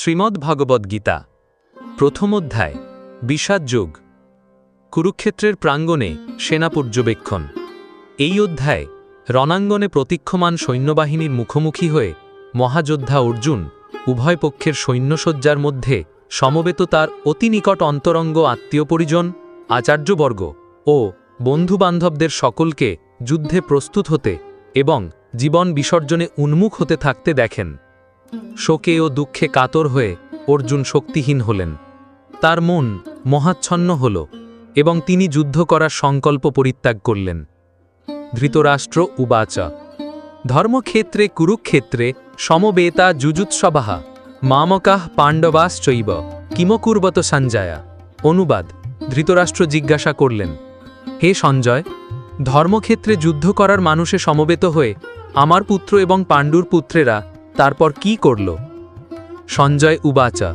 শ্রীমদ্ ভগবদ্ গীতা, প্রথম অধ্যায়, বিষাদ যোগ, কুরুক্ষেত্রের প্রাঙ্গণে সেনা পর্যবেক্ষণ। এই অধ্যায় রণাঙ্গনে প্রতীক্ষমান সৈন্যবাহিনীর মুখোমুখি হয়ে মহাযোদ্ধা অর্জুন উভয় পক্ষের সৈন্যসজ্জার মধ্যে সমবেত তার অতি নিকট অন্তরঙ্গ আত্মীয় পরিজন, আচার্যবর্গ ও বন্ধুবান্ধবদের সকলকে যুদ্ধে প্রস্তুত হতে এবং জীবন বিসর্জনে উন্মুখ হতে থাকতে দেখেন। শোকে ও দুঃখে কাতর হয়ে অর্জুন শক্তিহীন হলেন। তার মন মহাচ্ছন্ন হল এবং তিনি যুদ্ধ করার সংকল্প পরিত্যাগ করলেন। ধৃতরাষ্ট্র উবাচা। ধর্মক্ষেত্রে কুরুক্ষেত্রে সমবেতা যুজুৎসবাহা মামকাহ পাণ্ডবাশ্চৈব কিমকুর্বত সঞ্জয়া। অনুবাদ। ধৃতরাষ্ট্র জিজ্ঞাসা করলেন, হে সঞ্জয়, ধর্মক্ষেত্রে যুদ্ধ করার মানুষে সমবেত হয়ে আমার পুত্র এবং পাণ্ডুর পুত্রেরা তারপর কি করল? সঞ্জয় উবাচা।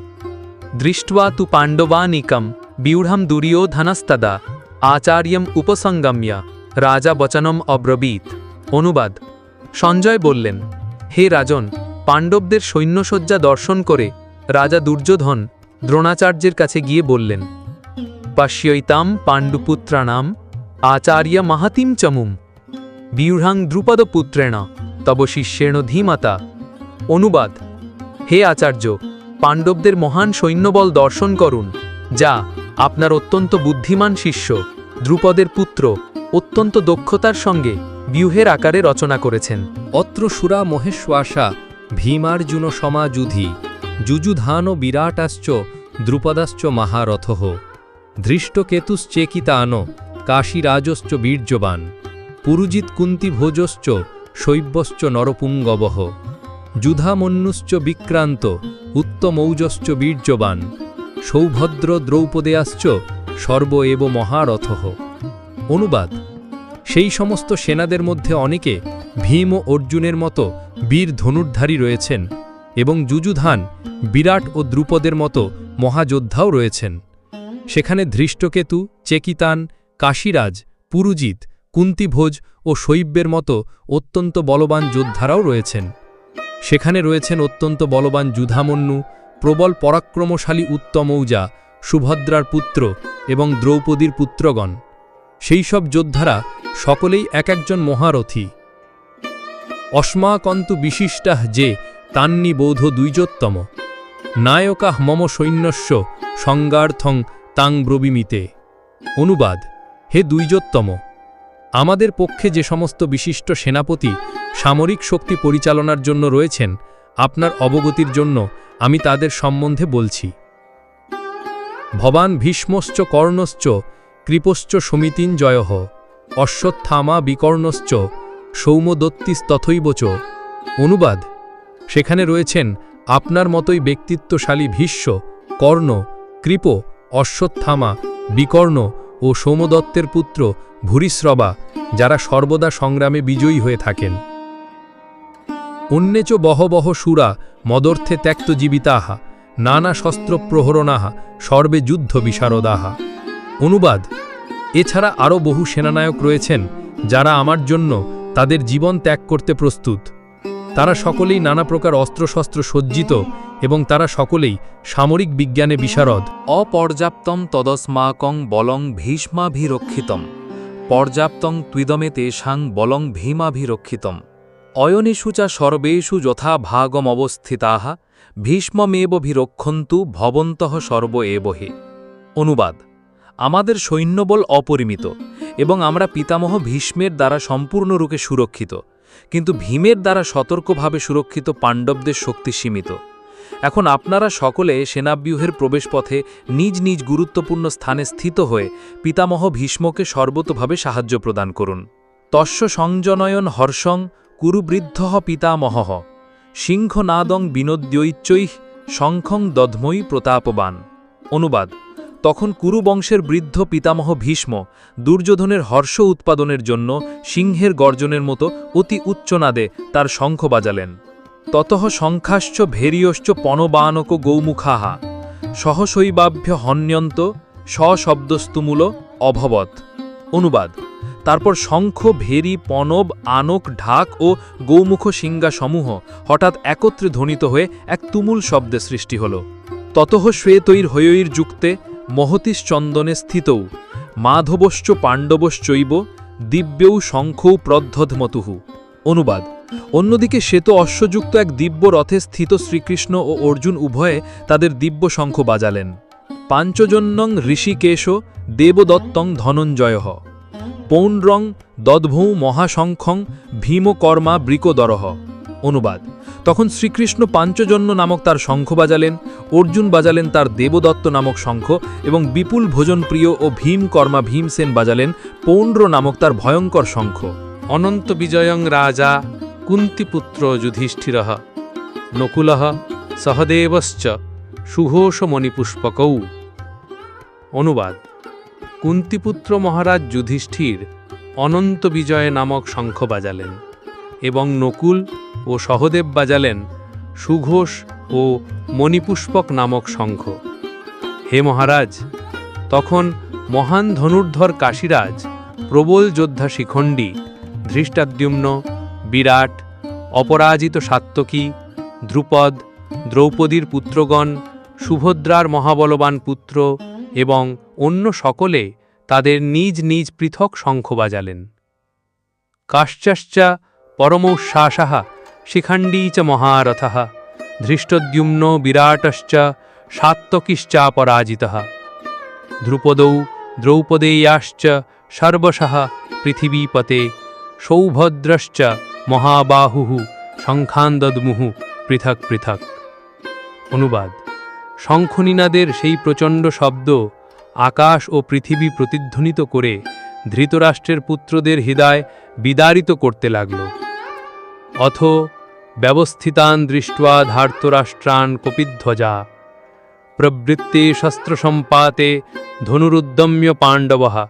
দৃষ্টা তু পাণ্ডবানিকম বিউঢ়ম দুর্যোধনস্তদা আচার্যম উপসঙ্গম্য রাজা বচনম অব্রবীত। অনুবাদ। সঞ্জয় বললেন, হে রাজন, পাণ্ডবদের সৈন্যসজ্জা দর্শন করে রাজা দুর্যোধন দ্রোণাচার্যের কাছে গিয়ে বললেন, পাশ্যৈতাম পাণ্ডুপুত্রাণাম আচার্য মাহাতিম চমুম। বিউঢ়াং দ্রুপদপুত্রেণ তব শিষ্যেণ ধীমাতা অনুবাদ। হে আচার্য, পাণ্ডবদের মহান সৈন্যবল দর্শন করুন, যা আপনার অত্যন্ত বুদ্ধিমান শিষ্য, দ্রুপদের পুত্র, অত্যন্ত দক্ষতার সঙ্গে ব্যূহের আকারে রচনা করেছেন। অত্র সুরা মহেশ্বাসা ভীমার্জুন সমাযুধি যুযুধান বিরাটাশ্চ, দ্রুপদাশ্চ মহারথঃ। ধৃষ্টকেতুশ্চেকিতান কাশীরাজশ্চ বীর্যবান পুরুজিৎ কুন্তিভোজশ্চ শৈব্যশ্চ নরপুঙ্গবহ যুধামন্যুশ্চ বিক্রান্ত, উত্তমৌজশ্চ বীর্যবান, সৌভদ্র দ্রৌপদেয়াশ্চ সর্ব এব মহারথঃ। অনুবাদ, সেই সমস্ত সেনাদের মধ্যে অনেকে ভীম ও অর্জুনের মতো বীর ধনুর্ধারী রয়েছেন এবং যুযুধান, বিরাট ও দ্রুপদের মতো মহাযোদ্ধাও রয়েছেন। সেখানে ধৃষ্টকেতু, চেকিতান, কাশীরাজ, পুরুজিৎ, কুন্তিভোজ ও শৈব্যের মতো অত্যন্ত বলবান যোদ্ধারাও রয়েছেন। সেখানে রয়েছেন অত্যন্ত বলবান যুধামন্যু, প্রবল পরাক্রমশালী উত্তমৌজা সুভদ্রার পুত্র এবং দ্রৌপদীর পুত্রগণ। সেই সব যোদ্ধারা সকলেই এক একজন মহারথী। অস্মাকন্তু বিশিষ্টাহ যে তান্নি বৌধ দুইজোত্তম নায়কাহ মম সৈন্যস্য সংগার্থং তাং ব্রবিমিতে। অনুবাদ, হে দুইজোত্তম আমাদের পক্ষে যে সমস্ত বিশিষ্ট সেনাপতি সামরিক শক্তি পরিচালনার জন্য রয়েছেন। আপনার অবগতির জন্য আমি তাদের সম্বন্ধে বলছি। ভবান ভীষ্মশ্চ কর্ণশ্চ কৃপশ্চ সমিতিন জয়হ। অশ্বত্থামা বিকর্ণশ্চ সৌমদত্তিস্তথৈব চ। অনুবাদ, সেখানে রয়েছেন আপনার মতোই ব্যক্তিত্বশালী ভীষ্ম, কর্ণ, কৃপ, অশ্বত্থামা, বিকর্ণ ও সোমদত্তের পুত্র ভূরিশ্রবা, যারা সর্বদা সংগ্রামে বিজয়ী হয়ে থাকেন। অন্যেচ বহ বহ সুরা মদর্থে ত্যক্ত জীবিতাহা, নানা শস্ত্র প্রহরণাহা, সর্বে যুদ্ধ বিশারদাহা। অনুবাদ, এছাড়া আরও বহু সেনানায়ক রয়েছেন যারা আমার জন্য তাদের জীবন ত্যাগ করতে প্রস্তুত। তারা সকলেই নানা প্রকার অস্ত্রশস্ত্র সজ্জিত এবং তারা সকলেই সামরিক বিজ্ঞানে বিশারদ। অপর্যাপ্তম তদস্মাকং বলং ভীষ্মাভিরক্ষিতম। পর্যাপ্তং ত্বিদমে তেষাং বলং ভীমাভিরক্ষিতম। অয়নেষু চা সর্বেষু যথা ভাগম অবস্থিতা ভীষ্মমেব ভীষ্মমেবভিরক্ষন্তু ভবন্তঃ সর্ব এব হে। অনুবাদ, আমাদের সৈন্যবল অপরিমিত এবং আমরা পিতামহ ভীষ্মের দ্বারা সম্পূর্ণরূপে সুরক্ষিত, কিন্তু ভীমের দ্বারা সতর্কভাবে সুরক্ষিত পাণ্ডবদের শক্তি সীমিত। এখন আপনারা সকলে সেনাব্যূহের প্রবেশপথে নিজ নিজ গুরুত্বপূর্ণ স্থানে স্থিত হয়ে পিতামহ ভীষ্মকে সর্বতভাবে সাহায্য প্রদান করুন। তস্য সংজনয়ন হর্ষং কুরুবৃদ্ধ পিতামহ। সিংহনাদং বিনোদ্যৈচ্চৈঃ শঙ্খং দধ্ময়ী প্রতাপবান। অনুবাদ, তখন কুরুবংশের বৃদ্ধ পিতামহ ভীষ্ম দুর্যোধনের হর্ষ উৎপাদনের জন্য সিংহের গর্জনের মতো অতি উচ্চনাদে তার শঙ্খ বাজালেন। ততঃ শঙ্খাশ্চ ভেরিয়শ্চ পণবানক গৌমুখাহা। সহশৈবাভ্য হন্যন্ত সশব্দস্তুমূল অভবৎ। অনুবাদ তারপর শঙ্খ, ভেরি, পনব, আনক, ঢাক ও গৌমুখ সিংহা সমূহ হঠাৎ একত্রে ধ্বনিত হয়ে এক তুমুল শব্দে সৃষ্টি হল। ততহ শ্বেতৈর হয়ৈর যুক্তে মহতিশ চন্দনে স্থিতৌ, মাধবশ্চ পাণ্ডবশ্চৈব দিব্যৌ শঙ্খৌ প্রদ্ধধমতুহু অনুবাদ। অন্যদিকে শ্বেত অশ্বযুক্ত এক দিব্য রথে স্থিত শ্রীকৃষ্ণ ও অর্জুন উভয়ে তাদের দিব্য শঙ্খ বাজালেন। পাঞ্চজন্যং ঋষিকেশ দেবদত্তং ধনঞ্জয়। পৌনরং দদ্ভৌ মহাশঙ্খং ভীমকর্মা বৃকদরহ। অনুবাদ। তখন শ্রীকৃষ্ণ পাঞ্চজন্য নামক তার শঙ্খ বাজালেন, অর্জুন বাজালেন তার দেবদত্ত নামক শঙ্খ এবং বিপুল ভোজনপ্রিয় ও ভীমকর্মা ভীমসেন বাজালেন পৌন্ড্র নামক তার ভয়ঙ্কর শঙ্খ। অনন্ত বিজয়ং রাজা কুন্তিপুত্র যুধিষ্ঠির নকুল সহদেবশ্চ সুঘোষমণিপুষ্পকৌ অনুবাদ। কুন্তিপুত্র মহারাজ যুধিষ্ঠির অনন্ত বিজয় নামক শঙ্খ বাজালেন এবং নকুল ও সহদেব বাজালেন সুঘোষ ও মণিপুষ্পক নামক শঙ্খ। হে মহারাজ, তখন মহান ধনুর্ধর কাশীরাজ, প্রবল যোদ্ধা শিখণ্ডী, ধৃষ্টাদ্যুম্ন, বিরাট, অপরাজিত সাত্তকী, ধ্রুপদ, দ্রৌপদীর পুত্রগণ, সুভদ্রার মহাবলবান পুত্র এবং অন্য সকলে তাদের নিজ নিজ পৃথক শঙ্খ বাজালেন। কাশ্চাশ্চা পরমৌশ্বাসাহ শিখাণ্ডী চ মহারথ ধৃষ্টদ্যুম্ন বিরাটশ্চ সাত্তকিশ্চাপরাজিত ধ্রুপদৌ দ্রৌপদেয়াশ্চ সর্বশः পৃথিবীপতে সৌভদ্রশ্চ মহাবাহু শঙ্খান্দদ্মুহু পৃথক পৃথক। অনুবাদ। শঙ্খনীনাদের সেই প্রচণ্ড শব্দ আকাশ ও পৃথিবী প্রতিধ্বনিত করে ধৃতরাষ্ট্রের পুত্রদের হৃদয় বিদারিত করতে লাগল। অথ ব্যবস্থিতান দৃষ্টা ধার্তরাষ্ট্রান কপিধ্বজা। প্রবৃত্তে শস্ত্রসম্পাতে ধনুরুদ্দম্য পাণ্ডব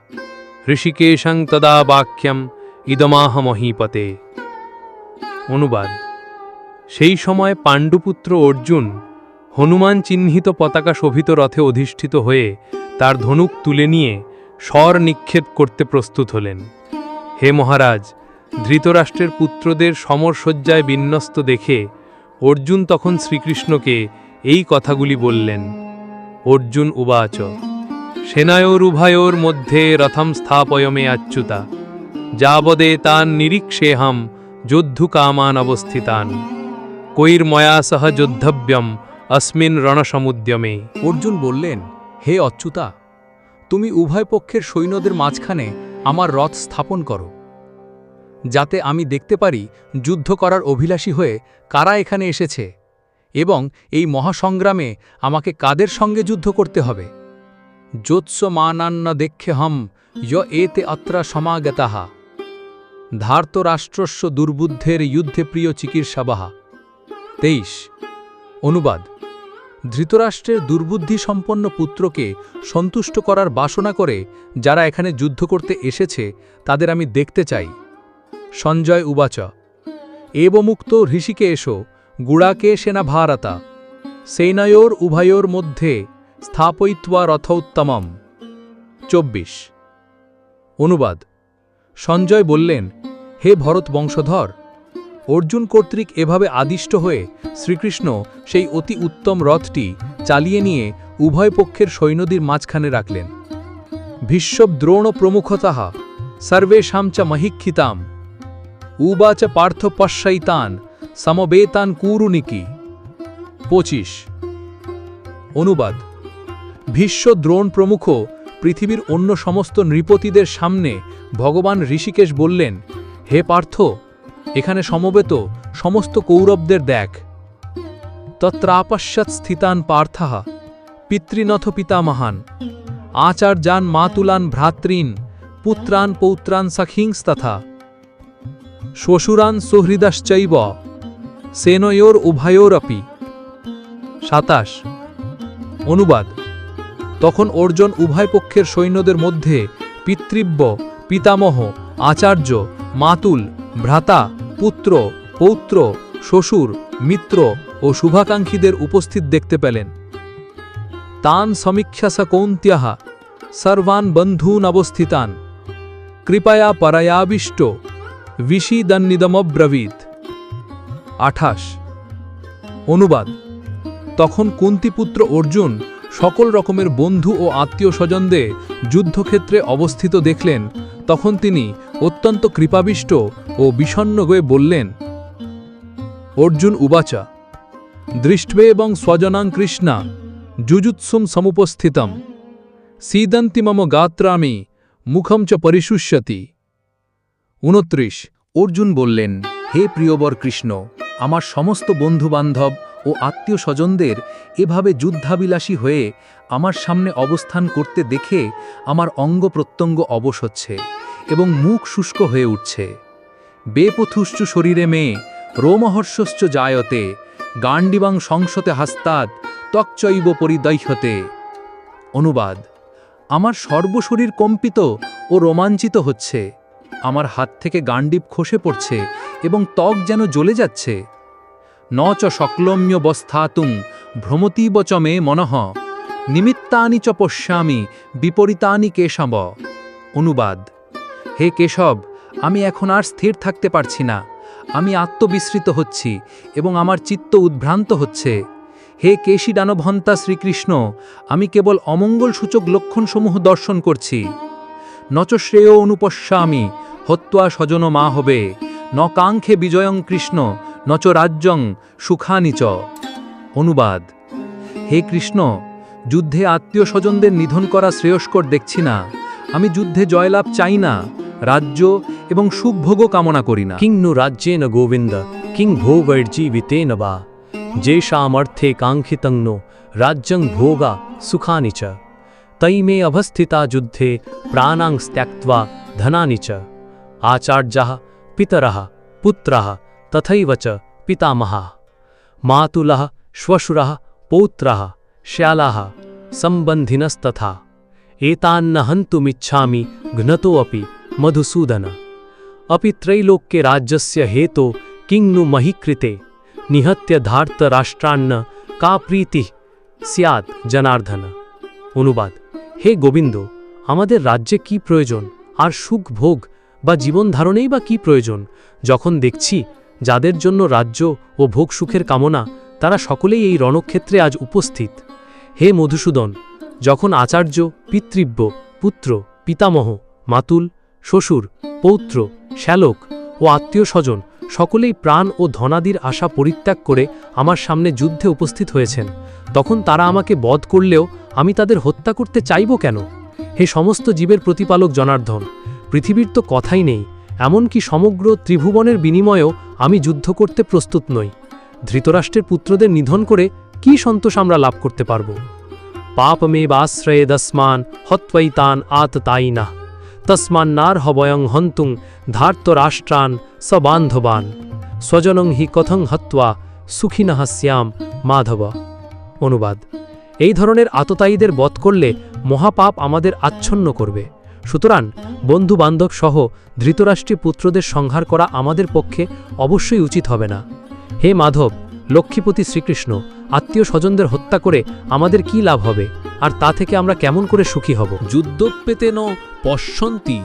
ঋষিকেশং তদা বাক্যম ইদমাহ মহীপতে অনুবাদ। সেই সময় পাণ্ডুপুত্র অর্জুন হনুমান চিহ্নিত পতাকা শোভিত রথে অধিষ্ঠিত হয়ে তার ধনুক তুলে নিয়ে স্বর নিক্ষেপ করতে প্রস্তুত হলেন। হে মহারাজ, ধৃতরাষ্ট্রের পুত্রদের সমরসজ্জায় বিন্যস্ত দেখে অর্জুন তখন শ্রীকৃষ্ণকে এই কথাগুলি বললেন, অর্জুন উবাচ, সেনায়োরুভয়োর মধ্যে রথম স্থাপয়মে আচ্যুতা, যাবদে তান নিরীক্ষেহম যোদ্ধুকামান অবস্থিতান, কৈর্ময়া সহ যোদ্ধব্যম অস্মিন রণসমুদ্যমে অর্জুন বললেন, হে অচ্যুতা, তুমি উভয় পক্ষের সৈন্যদের মাঝখানে আমার রথ স্থাপন করো। যাতে আমি দেখতে পারি যুদ্ধ করার অভিলাষী হয়ে কারা এখানে এসেছে এবং এই মহাসংগ্রামে আমাকে কাদের সঙ্গে যুদ্ধ করতে হবে। যোৎস মানান্ন দেখে হম য় এতে অত্রা সমাগতাহা। ধার্তরাষ্ট্রস্য দুর্বুদ্ধের যুদ্ধে প্রিয় চিকিৎসাবাহা। তেইশ, অনুবাদ। ধৃতরাষ্ট্রের দুর্বুদ্ধি সম্পন্ন পুত্রকে সন্তুষ্ট করার বাসনা করে যারা এখানে যুদ্ধ করতে এসেছে, তাদের আমি দেখতে চাই। সঞ্জয় উবাচ। এবমুক্ত ঋষিকে এসো, গুড়াকে সেনা ভারতা সেনায়োর উভয়োর মধ্যে স্থাপয়িত্বা রথোত্তমম। চব্বিশ। অনুবাদ। সঞ্জয় বললেন, হে ভরত বংশধর অর্জুন কর্তৃক এভাবে আদিষ্ট হয়ে শ্রীকৃষ্ণ সেই অতি উত্তম রথটি চালিয়ে নিয়ে উভয় পক্ষের সৈন্যদের মাঝখানে রাখলেন। ভীষ্ম দ্রোণ প্রমুখতাহা সর্বেশাম চ মহিক্ষিতাম উবাচ পার্থ পশ্চাইতান সমবেতান কুরুনিকি। পঁচিশ। অনুবাদ। ভীষ্ম দ্রোণ প্রমুখ পৃথিবীর অন্য সমস্ত নৃপতিদের সামনে ভগবান ঋষিকেশ বললেন, হে পার্থ এখানে সমবেত সমস্ত কৌরবদের দেখ। তত্রাপশ্যৎ স্থিতান পার্থা পিতৃনথ পিতামহান, আচার্যান মাতুলান ভ্রাতৃন, পুত্রান পৌত্রান সখিংস্তথা শ্বশুরান সুহৃদাশ্চৈব, সেনয়োর উভয়োরপি। সাতাশ। অনুবাদ। তখন অর্জুন উভয় পক্ষের সৈন্যদের মধ্যে পিতৃব্য, পিতামহ, আচার্য, মাতুল ভ্রাতা, পুত্র, পৌত্র, শ্বশুর, মিত্র ও শুভাকাঙ্ক্ষীদের উপস্থিত দেখতে পেলেন। তান সমীক্ষা সমীক্ষাসা কৌন্ত্যাহা, সর্বান বন্ধূন অবস্থিতান। কৃপয়া পরায়াবিষ্ট বিশিদান্নিদমব্রবীত আঠাশ। অনুবাদ। তখন কুন্তিপুত্র অর্জুন সকল রকমের বন্ধু ও আত্মীয় স্বজনদের যুদ্ধক্ষেত্রে অবস্থিত দেখলেন, তখন তিনি অত্যন্ত কৃপাবিষ্ট ও বিষণ্ণ হয়ে বললেন, অর্জুন উবাচা, দৃষ্টবে এবং স্বজনাং কৃষ্ণা যুজুৎসুম সমুপস্থিতম, সিদন্তি মম গাত্রামি, মুখম চ পরিশুষ্যতি। উনত্রিশ, অর্জুন বললেন, হে প্রিয়বর কৃষ্ণ, আমার সমস্ত বন্ধুবান্ধব ও আত্মীয় স্বজনদের এভাবে যুদ্ধাবিলাসী হয়ে আমার সামনে অবস্থান করতে দেখে আমার অঙ্গ প্রত্যঙ্গ অবশ হচ্ছে। এবং মুখ শুষ্ক হয়ে উঠছে। বেপথুশ্চ শরীরে মেয়ে, রোমহর্ষশ্চ জায়তে, গান্ডিবাং সংসতে হাস্তাদ ত্বকচৈব পরিদহ্যতে অনুবাদ, আমার সর্বশরীর কম্পিত ও রোমাঞ্চিত হচ্ছে। আমার হাত থেকে গান্ডিব খসে পড়ছে এবং ত্বক যেন জ্বলে যাচ্ছে। ন চ শক্লম্য বস্থাতুং ভ্রমতীব চ মে মনঃ, নিমিত্তানি চ পশ্যামি বিপরীতানি কেশব। অনুবাদ হে কেশব, আমি এখন আর স্থির থাকতে পারছি না। আমি আত্মবিস্মৃত হচ্ছি এবং আমার চিত্ত উদ্ভ্রান্ত হচ্ছে। হে কেশী দানভন্তা শ্রীকৃষ্ণ, আমি কেবল অমঙ্গলসূচক লক্ষণসমূহ দর্শন করছি। নচ শ্রেয় অনুপশ্যামি হত্বা স্বজন মা হবে। ন কাঙ্ক্ষে বিজয়ং কৃষ্ণ, নচ রাজ্যং সুখানিচ অনুবাদ। হে কৃষ্ণ, যুদ্ধে আত্মীয় স্বজনদের নিধন করা শ্রেয়স্কর দেখছি না। আমি যুদ্ধে জয়লাভ চাই না। রাজ্য এবং সুখভোগও কামনা করি না। কিং নু রাজ্যে ন গোবিন্দ, কিং ভো জীবিতে নবা যে সামর্থ্যে কাঙ্ক্ষিতং নো, রাজ্যং ভোগা সুখানি চ। তৈ মে অবস্থিতা যুদ্ধে প্রাণাং ত্যক্তা ধনানি চ। আচার্যা পিতর পুত্র তথৈব চ পিতামহা। মাতুল শ্বশুর পৌত্র শ্যালা সম্বন্ধিনস্তথা এতান্ন ঘ্নতোপি मधुसूदन अपि त्रैलोक्ये राज्यस्य हेतो किं नु मही कृते निहत्य धार्तराष्ट्रान्न का प्रीतिः স্যাৎ জনার্দন অনুবাদ হে গোবিন্দ আমাদের রাজ্যে কি প্রয়োজন আর সুখ ভোগ বা জীবন ধারণেই বা কি প্রয়োজন যখন দেখছি যাদের জন্য রাজ্য ও ভোগ সুখের কামনা তারা সকলেই এই রণক্ষেত্রে আজ উপস্থিত হে মধুসূদন যখন আচার্য পিতৃব্য পুত্র পিতামহ মাতুল শ্বশুর, পৌত্র, শ্যালক ও আত্মীয় স্বজন সকলেই প্রাণ ও ধনাদির আশা পরিত্যাগ করে আমার সামনে যুদ্ধে উপস্থিত হয়েছেন। তখন তারা আমাকে বধ করলেও আমি তাদের হত্যা করতে চাইব কেন? হে সমস্ত জীবের প্রতিপালক জনার্ধন পৃথিবীর তো কথাই নেই, এমনকি সমগ্র ত্রিভুবনের বিনিময়েও আমি যুদ্ধ করতে প্রস্তুত নই। ধৃতরাষ্ট্রের পুত্রদের নিধন করে কি সন্তোষ আমরা লাভ করতে পারব? পাপ মে পাপমেবাশ্রয়ে দস্মান হত্বৈতান আততায়িনা তস্মান্নার হবয়ং হন্তুং ধার্তরাষ্ট্রান সবান্ধবান স্বজনং হি কথং হত্বা সুখিনঃ শ্যাম মাধব। অনুবাদ। এই ধরনের আততায়ীদের বধ করলে মহাপাপ আমাদের আচ্ছন্ন করবে। সুতরাং বন্ধু বান্ধব সহ ধৃতরাষ্ট্রী পুত্রদের সংহার করা আমাদের পক্ষে অবশ্যই উচিত হবে না। হে মাধব, লক্ষ্মীপতি শ্রীকৃষ্ণ, আত্মীয় স্বজনদের হত্যা করে আমাদের কি লাভ হবে? আর তা থেকে আমরা কেমন করে সুখী হব? যুদ্ধোৎপেতেন পশ্যন্তি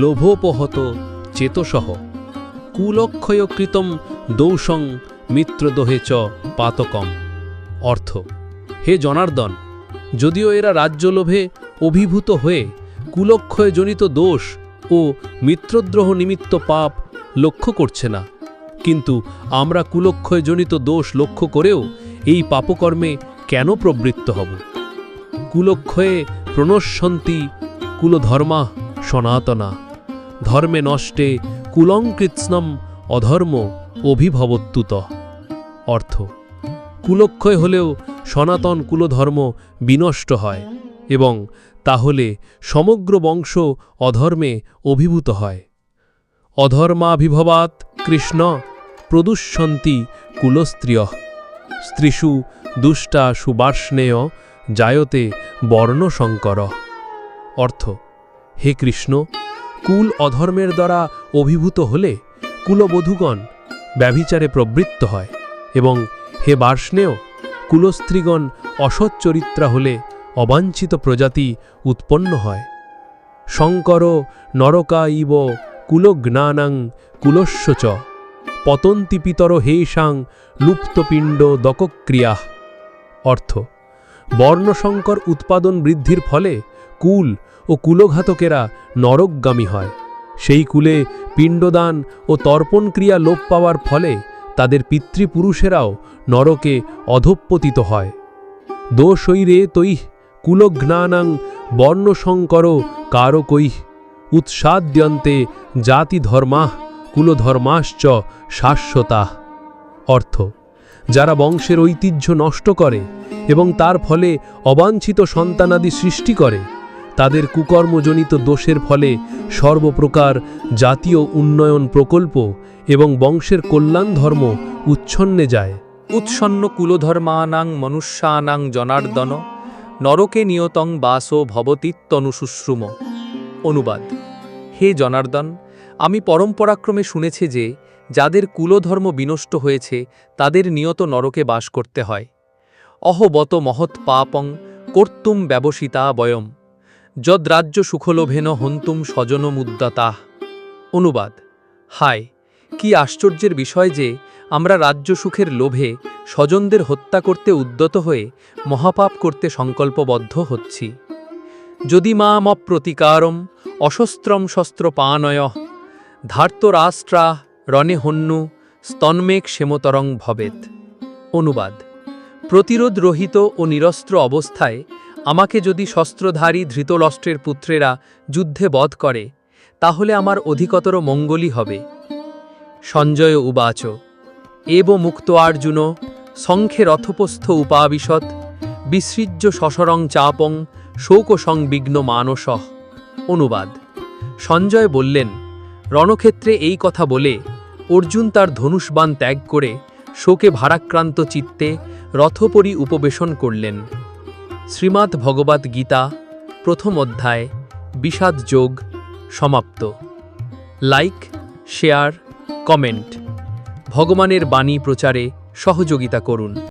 লোভোপহত চেতসহ। কুলক্ষয়কৃতম দৌসং মিত্রদোহে চ পাতকম। অর্থ, হে জনার্দন, যদিও এরা রাজ্যলোভে অভিভূত হয়ে কুলক্ষয়জনিত দোষ ও মিত্রদ্রোহ নিমিত্ত পাপ লক্ষ্য করছে না, কিন্তু আমরা কুলক্ষয়জনিত দোষ লক্ষ্য করেও এই পাপকর্মে কেন প্রবৃত্ত হব? কুলক্ষয়ে প্রণশ্যন্তি কুলধর্মা সনাতনা। ধর্মে নষ্টে কুলঙ্কৃৎস্নম অধর্ম অভিভবত্যুত অর্থ কুলক্ষয় হলেও সনাতন কুলধর্ম বিনষ্ট হয় এবং তাহলে সমগ্র বংশ অধর্মে অভিভূত হয়। অধর্মাভিভবাত কৃষ্ণ প্রদুষ্যন্তি কুলস্ত্রিয়। স্ত্রীষু দুষ্টা সুবার্ষ্ণেয় জায়তে বর্ণশঙ্কর। অর্থ, হে কৃষ্ণ, কুল অধর্মের দ্বারা অভিভূত হলে কুলবধূগণ ব্যভিচারে প্রবৃত্ত হয় এবং হে বার্ষ্ণেয়, কুলস্ত্রীগণ অসৎচরিত্রা হলে অবাঞ্ছিত প্রজাতি উৎপন্ন হয়। শঙ্কর নরকা ইব কুলজ্ঞানাং, কুলস্য পতন্তি পিতর হেষাং, লুপ্তপিণ্ড দকক্রিয়া। অর্থ বর্ণসংকর উৎপাদন বৃদ্ধির ফলে কুল ও কুলঘাতকেরা নরকগামী হয়। সেই কুলে পিণ্ডদান ও তর্পণ ক্রিয়া লোপ পাওয়ার ফলে তাদের পিতৃপুরুষেরাও নরকে অধঃপতিত হয়। দোষৈরে তৈহ কুলঘ্নানাং বর্ণসংকর কারকৈহ উৎসাদ্যন্তে জাতিধর্মাহ কুলধর্মাশ্চ শাশ্বতাহ অর্থ যারা বংশের ঐতিহ্য নষ্ট করে এবং তার ফলে অবাঞ্ছিত সন্তানাদি সৃষ্টি করে, তাদের কুকর্মজনিত দোষের ফলে সর্বপ্রকার জাতীয় উন্নয়ন প্রকল্প এবং বংশের কল্যাণ ধর্ম উচ্ছন্নে যায়। উৎসন্ন কুলধর্মানাং মনুষ্যানাং জনার্দন, নরকে নিয়তং বাসো ভবতীত্তনুশুশ্রুম অনুবাদ। হে জনার্দন, আমি পরম্পরাক্রমে শুনেছি যে যাদের কুলধর্ম বিনষ্ট হয়েছে, তাদের নিয়ত নরকে বাস করতে হয়। অহবত মহৎ পাপং কর্তুম ব্যবসিতা বয়ম। যদ্রাজ্য সুখলোভেন হন্তুম স্বজনমুদ্দাতাহ অনুবাদ, হায়, কি আশ্চর্যের বিষয় যে আমরা রাজ্য সুখের লোভে স্বজনদের হত্যা করতে উদ্যত হয়ে মহাপাপ করতে সংকল্পবদ্ধ হচ্ছি। যদি মাম প্রতিকারম অশস্ত্রম শস্ত্র পানয় ধার্তরাষ্ট্রা রণে হন্যু স্তন্মেক ক্ষেমতরং ভবেত। অনুবাদ। প্রতিরোধ রহিত ও নিরস্ত্র অবস্থায় আমাকে যদি শস্ত্রধারী ধৃতলষ্ট্রের পুত্রেরা যুদ্ধে বধ করে, তাহলে আমার অধিকতর মঙ্গলই হবে। সঞ্জয় উবাচ। এব মুক্ত আর্জুন, শঙ্খে রথপস্থ উপাবিশত, বিসৃজ্য শশরং চাপং, শোকসংবিঘ্ন মানস। অনুবাদ। সঞ্জয় বললেন, রণক্ষেত্রে এই কথা বলে অর্জুন তার ধনুষবান ত্যাগ করে শোকে ভারাক্রান্ত চিত্তে রথপরি উপবেশন করলেন। শ্রীমাদ ভগবত গীতা, প্রথম অধ্যায়, বিষাদ যোগ, সমাপ্ত। Like, share, comment. ভগবানের বাণী প্রচারে সহযোগিতা করুন।